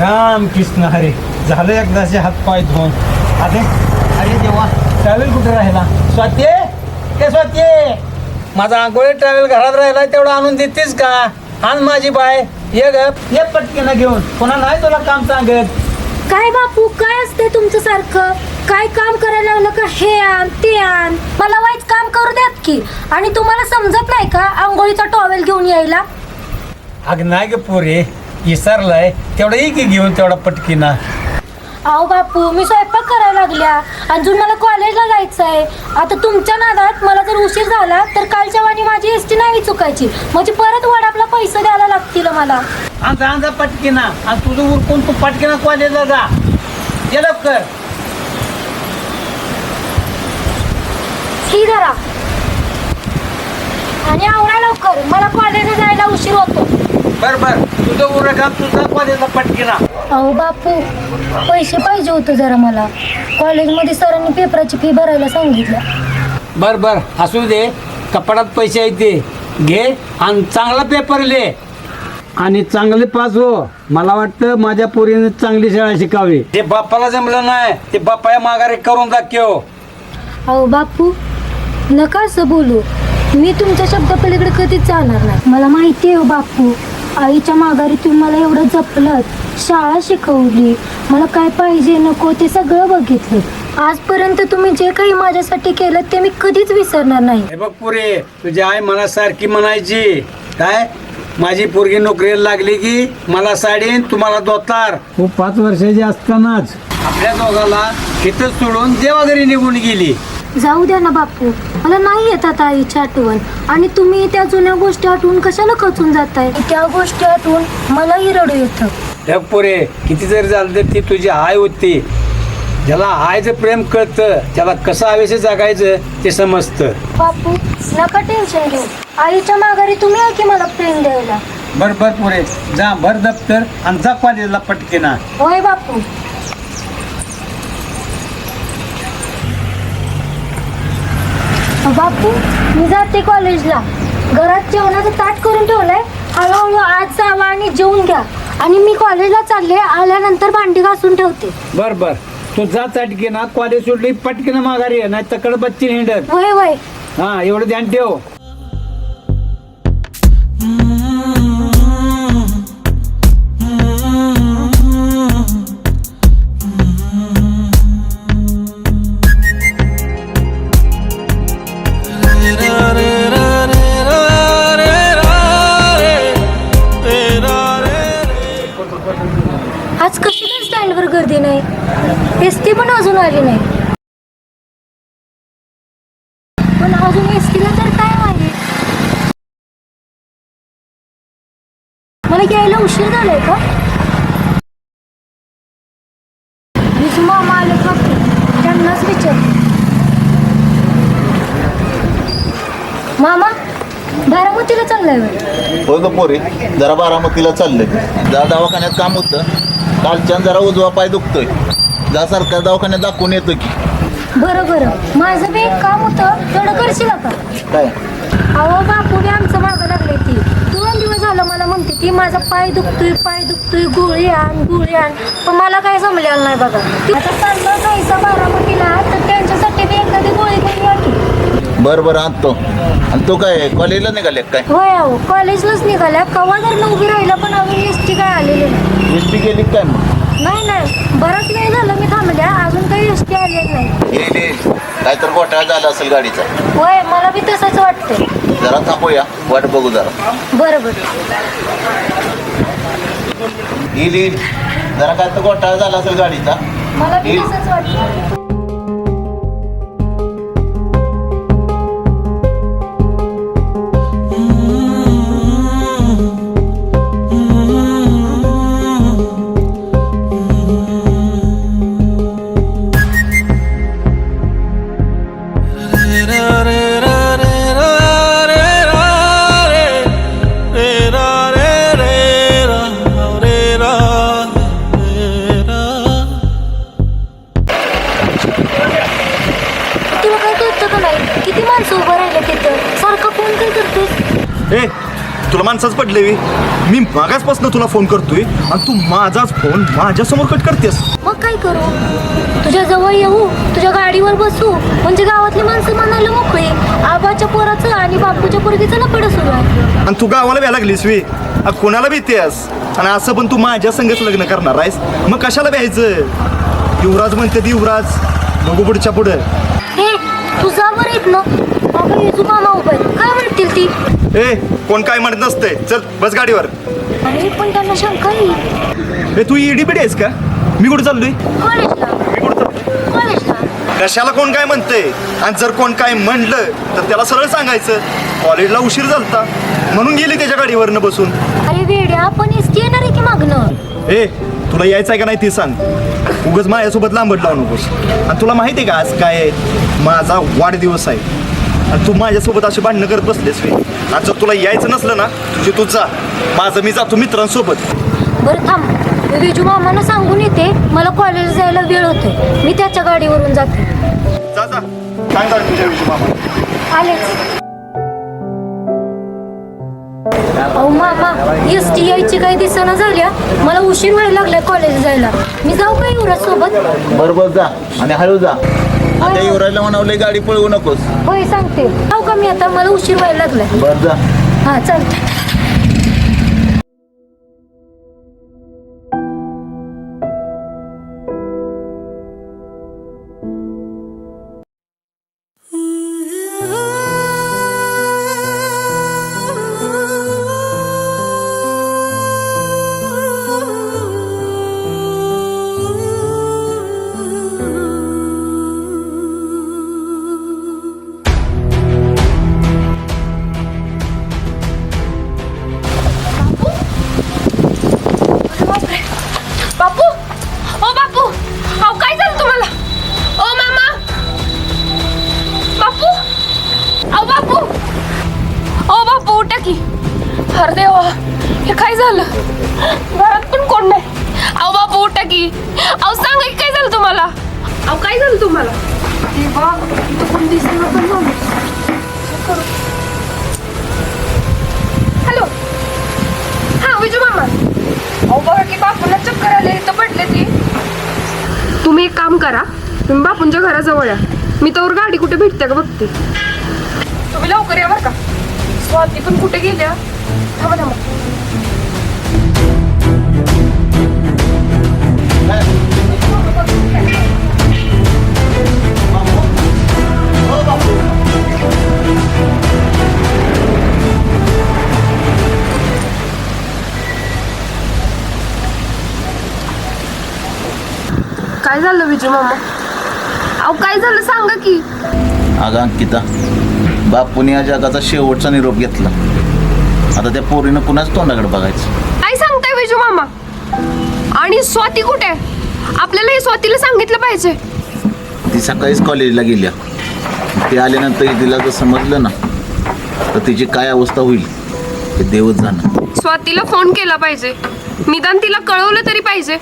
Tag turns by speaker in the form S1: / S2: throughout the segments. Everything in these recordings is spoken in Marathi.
S1: राम कृष्ण हरे. झालं एकदाचे हात पाय धुवून. अरे अरे देवा ट्रॅव्हल कुठे राहिला? स्वाते ते स्वाते माझा आंघोळी ट्रॅव्हल घरात राहिला तेवढा आणून देतेस का? आण माझी बाय. ये ग ये पटकीनं घेऊन. पुन्हा नाही तुला काम सांगत.
S2: काय बापू काय असते तुमचं सारखं? काय काम करायला लागलं का? हे आण ते आण. मला वाईट काम करू द्यात की? आणि तुम्हाला समजत नाही का आंघोळीचा टॉवेल घेऊन यायला?
S1: अग नाही ग पोरे. विसरलाय. तेवढा ये की घेऊन तेवढा पटकीना.
S2: अहो बापू मी स्वयंपाक करायला लागल्या. अजून मला कॉलेजला जायचं आहे आता तुमच्या नादात मला जर उशीर झाला तर कालच्या वाणी माझी एस टी नाही चुकायची. म्हणजे परत वडापला पैसे द्यायला लागतील मला.
S1: आमचा आमचा पटकीना. आणि तुझं उरकून तू पटकीना कॉलेजला जा. ये लवकर.
S2: ही धरा. आणि आवडा लवकर. मला कॉलेजला जायला उशीर होतो.
S1: बर बर. तुझं उरक तुझा कॉलेजला पटकीना
S2: अहो बापू पैसे पाहिजे होते जरा मला. कॉलेजमध्ये सरांनी पेपराची फी भरायला सांगितलं.
S1: बर बर. असू दे. कपाडात पैसे आहेत ते. घे आणि चांगला पेपर लिहे आणि चांगले पास हो. मला वाटतं माझ्या पोरीने चांगली शाळा शिकावी. ते बाप्पाला जमलं नाही. ते बाप्पा माघारी करून दाखव.
S2: अहो बापू नका असं बोलू. मी तुमच्या शब्दापलीकडे कधीच जाणार नाही. मला माहिती आहे हो बापू. आईच्या माघारी तुम्ही मला एवढं जपलं शाळा शिकवली मला काय पाहिजे नको ते सगळं बघितलं. आजपर्यंत तुम्ही जे काही माझ्यासाठी केलं ते मी कधीच विसरणार नाही.
S1: हे बघ पुरे तुझी आई मला सारखी म्हणायची. काय? माझी पोरगी नोकरीला लागली की मला साडी तुम्हाला दोतार हो पाच वर्षाची असतानाच. आपल्या दोघाला तिथं सोडून देवाघरी निघून गेली.
S2: जाऊ द्या ना बापू मला नाही येत आता आईची आठवण. आणि तुम्ही त्या जुन्या गोष्टी आठवून कशाला खचून जाताय? त्या गोष्टी आठवून मलाही रडू येतं.
S1: हे पोरे किती जरी झालं तर ती तुझी आय होती. ज्याला आईचं प्रेम कळतं त्याला कसं आयुष्य जगायचं ते समजतं.
S2: बापू नका टेन्शन घेऊ. आईच्या माघारी तुम्ही आहे की मला प्रेम द्यायला?
S1: बर बर पोरे जा भर दप्तर आणि जा कॉलेजला पटकेना.
S2: होय बापू. बापू मी जाते कॉलेजला. घरात जेवणाचं ताट करून ठेवलंय. हळूहळू आज जावा आणि जेवून घ्या. आणि मी कॉलेजला चालले आल्यानंतर भांडी घासून ठेवते.
S1: बर बर. तू जा चटकेना. कॉलेज सोडली पटकेना माघारी ये, नाही तकड बच्ची हिंडत
S2: वय वय.
S1: हा एवढं ध्यान ठेव.
S2: आज कशी काय स्टँडवर गर्दी नाही? एस टी पण अजून आली नाही. पण अजून एस टीला तर टाइम आहे? मला यायला उशीर झालाय का? विजू मामा आले का? त्यांनाच विचार. मामा? बारामतीला चाललाय
S3: होय. ग पोरे जरा बारामतीला चाललंय. जरा दवाखान्यात काम होतं. कालच्यान जरा उजवा पाय दुखतोय. जा सरकार दवाखान्यात दाखवून येतो की.
S2: बरं बरं. माझं बी एक काम होतं. तेवढं करशील का
S3: काय?
S2: अहो बापू बी आमचं मागं लागले ती दोन दिवस झालं मला म्हणते ती माझा पाय दुखतोय पाय दुखतोय गोळी आण गोळी आण. पण मला काय जमलेलं नाही बघा. आता चाललं जायचं बारामतीला तर त्यांच्यासाठी बी एखादी गोळी घेऊन या की
S3: बरं बरं आणतो आणि तो काय कॉलेजला निघाले काय?
S2: होय अहो कॉलेजलाच निघाल्या. कवा जर उभी राहिला पण अजून एस टी काय आलेली नाही.
S3: एस टी गेली काय मग?
S2: नाही नाही. बरंच नाही झालं मी थांबल्या. अजून काही एस टी आलेली नाही.
S3: येईल येईल काय तर घोटाळा झाला असेल गाडीचा.
S2: होय मला बी तसंच वाटतंय.
S3: जरा थांबूया. वाट बघू जरा.
S2: बरं बरं.
S3: येईल येईल. जरा काय तर घोटाळा झाला असेल गाडीचा.
S2: मला बी तसंच वाटतं
S4: माणसाच पडले मी मी मागासपासून तुला फोन करतोय आणि तू माझाच फोन माझ्यासमोर कट करतेस.
S2: मग काय करू? तुझ्या जवळ येऊ तुझ्या गाडीवर बसू म्हणजे गावातली माणसं म्हणायला मोकळे. आबाच्या पोराचं आणि बापूच्या पोरगीचं लपड सुरू आहे.
S4: आणि तू गावाला व्यायला लागलीस वी. कोणाला भीतेस आणि असं पण तू माझ्या संगच लग्न करणार आहेस. मग कशाला भ्यायचं? युवराज म्हणते युवराज बघू पुढच्या पुढं.
S2: हे तुझा बरं येत ना? येजू मामा उभा. आहे. काय म्हणतील ती?
S4: ए कोण काय म्हणत नसते. चल बस गाडीवर.
S2: अरे पण त्यांना शंका येईल
S4: ए तू आहेस का? मी कुठं चाललोय?
S2: कॉलेजला.
S4: मी कुठं चाललोय?
S2: कॉलेजला.
S4: कशाला कोण काय म्हणते? आणि जर कोण काय म्हणलं तर त्याला सरळ सांगायचं. कॉलेजला उशीर झालता. म्हणून गेली त्याच्या गाडीवरनं बसून.
S2: अरे वेड्या पण एसटी येणार आहे की मागणं
S4: ए तुला यायचं आहे का नाही ते सांग. उगच माझ्यासोबत लांबट लावू नकोस. आणि तुला माहिती आहे का आज काय आहे? माझा वाढदिवस आहे. आणि तू माझ्यासोबत अशी भांडणं करत बसलेस मी आणि जर तुला यायचं नसलं ना तुझे तू जा. माझं मी जातो मित्रांसोबत.
S2: बरं थांब. विजू मामानं सांगून येते. मला कॉलेज जायला वेळ होतोय. मी त्याच्या गाडीवरून जाते.
S4: जा जा. सांग जा तुझ्या विषयी मामा
S2: आलेच. अहो मामा एस टी यायची काही दिसना झाल्या. मला उशीर व्हायला लागलाय कॉलेज जायला. मी जाऊ का युवराज सोबत
S3: बरोबर जा. आणि हळू जा. आणि त्या युवराजला म्हणावलंय गाडी पळवू नकोस.
S2: होय सांगते. जाऊ का मी आता? मला उशीर व्हायला लागलाय.
S3: बर जा.
S2: हा चालते
S5: की? अहो सांगा की काय झालं तुम्हाला? अहो काय झालं तुम्हाला? देवा इथं कोण दिसेना पण माणूस. करू. हॅलो? हा विजू मामा. अहो बघा की बापूला चक्कर आले इथं पडले ती. तुम्ही एक काम करा तुम्ही बापूंच्या घराजवळ या. मी तर गाडी कुठे भेटते का बघते. तुम्ही लवकर या बरं का. स्वाती पण कुठे गेल्या? थांबा थांबा. काय झालं विजू मामा? अहो काय झालं सांगा की.
S3: अगं अंकिता बापूने या जगाचा शेवटचा निरोप घेतला. आता त्या पोरीनं कुणाच तोंडाकडे बघायचं?
S5: काय सांगताय विजू मामा? आणि स्वाती कुठे? आहे? आपल्याला हे स्वातीला सांगितलं पाहिजे.
S3: ती सकाळीच कॉलेजला गेल्या ती आल्यानंतर तिला जर समजलं ना तर तिची काय अवस्था होईल ते देवच जाणं
S5: स्वातीला फोन केला पाहिजे. निदान तिला कळवलं तरी पाहिजे.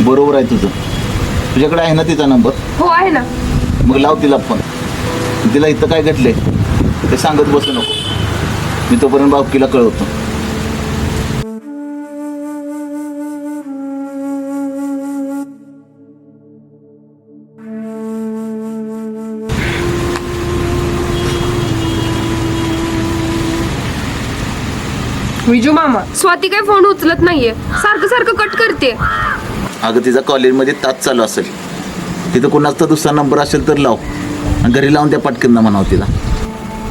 S3: बरोबर आहे तुझं. तुझ्याकडे आहे ना तिचा नंबर
S5: हो आहे ना.
S3: मग लाव तिला फोन तिला इथं काय घडलंय ते सांगत बसू नको. मी तोपर्यंत बापकीला कळवतो.
S5: विजू मामा स्वाती काय फोन उचलत नाहीये. सारखं सारखं कट करते.
S3: अगं तिचा कॉलेजमध्ये तास चालू असेल. तिथं कुणाचा दुसरा नंबर असेल तर लाव. आणि घरी लावून त्या पटकन म्हणावं तिला.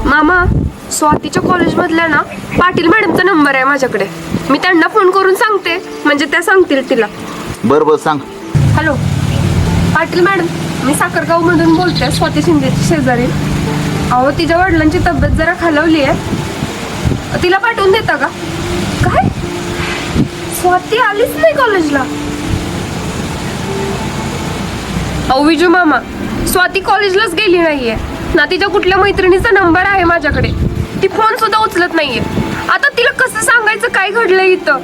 S5: मामा स्वातीच्या कॉलेजमधल्या ना पाटील मॅडमचा नंबर आहे माझ्याकडे. मी त्यांना फोन करून सांगते. म्हणजे त्या सांगतील तिला.
S3: बरं बरं सांग.
S5: हॅलो पाटील मॅडम मी साखरगावमधून बोलते स्वाती शिंदेची शेजारी. अहो तिच्या वडिलांची तब्येत जरा खालवली आहे तिला पाठवून देता का? काय? स्वाती आलीच नाही कॉलेजला अहो विजू मामा स्वाती कॉलेजलाच गेली नाहीये. ना तिच्या कुठल्या मैत्रिणीचा नंबर आहे माझ्याकडे. ती फोन सुद्धा उचलत नाहीये. आता तिला कसं सांगायचं काय घडलंय इथं?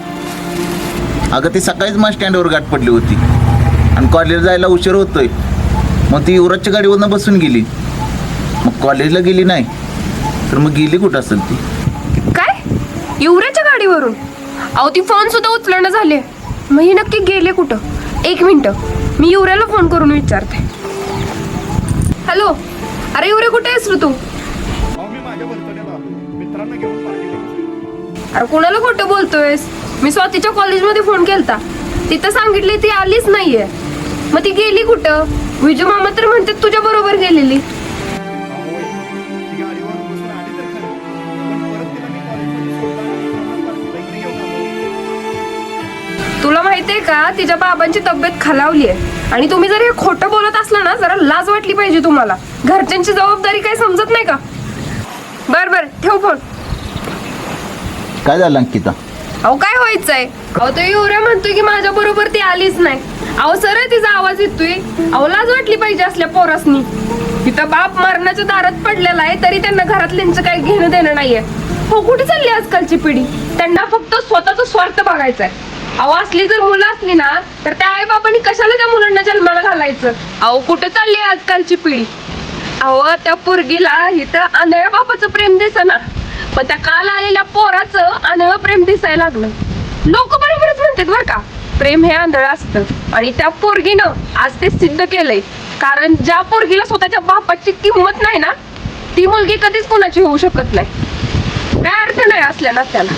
S3: अगं ती सकाळीच माझ्या स्टँडवर गाठ पडली होती. आणि कॉलेजला जायला उशीर होतोय. मग ती युवराजच्या गाडीवरनं बसून गेली. मग कॉलेजला गेली नाही तर मग गेली कुठं असेल ती?
S5: युवराच्या युवऱ्याच्या गाडीवरून? अहो ती फोन सुद्धा उचलणं झाले मग ही नक्की गेले कुठं? एक मिनटं. मी युवऱ्याला फोन करून विचारते. हॅलो अरे युवरे कुठे आहेस रे तू? अरे कोणाला खोटं बोलतोयस? मी स्वातीच्या कॉलेजमध्ये फोन केलता. तिथं सांगितली ती आलीच नाहीये. मग ती गेली कुठं? विजू मामा तर म्हणते तुझ्या बरोबर गेलेली. माहितीये का? तिच्या बाबांची तब्येत खालावली आहे. आणि तुम्ही जर हे खोटं बोलत असला ना जरा लाज वाटली पाहिजे तुम्हाला. घरच्यांची जबाबदारी काही समजत नाही का? बर बर ठेव फोन.
S3: काय झालं अंकिता?
S5: अहो काय व्हायचंय? अहो तो युवऱ्या म्हणतोय की माझ्या बरोबर ती आलीच नाही. अहो सर तिचा आवाज येतोय. अहो लाज वाटली पाहिजे असल्या पोरासनी. तिथं बाप मरणाच्या दारात पडलेला आहे तरी त्यांना घरातल्यांचं काही घेणं देणं नाहीये. हो कुठे चालली आजकालची पिढी? त्यांना फक्त स्वतःचा स्वार्थ बघायचा आहे अहो असली जर मुलं असली ना तर त्या आई बाबांनी कशाला त्या मुलांना जन्माला घालायचं? अहो कुठं चालली आहे आजकालची पिढी? अहो त्या पोरगीला इथं आंधळ्या बापाचं प्रेम दिसना. पण त्या काल आलेल्या पोराचं आंधळ प्रेम दिसायला लागलं. लोक बरोबरच म्हणतात बरं का प्रेम हे आंधळ असतं. आणि त्या पोरगीनं आज ते सिद्ध केलंय. कारण ज्या पोरगीला स्वतःच्या बापाची किंमत नाही ना ती मुलगी कधीच कोणाची होऊ शकत नाही. काय अर्थ नाही असल्या ना त्याला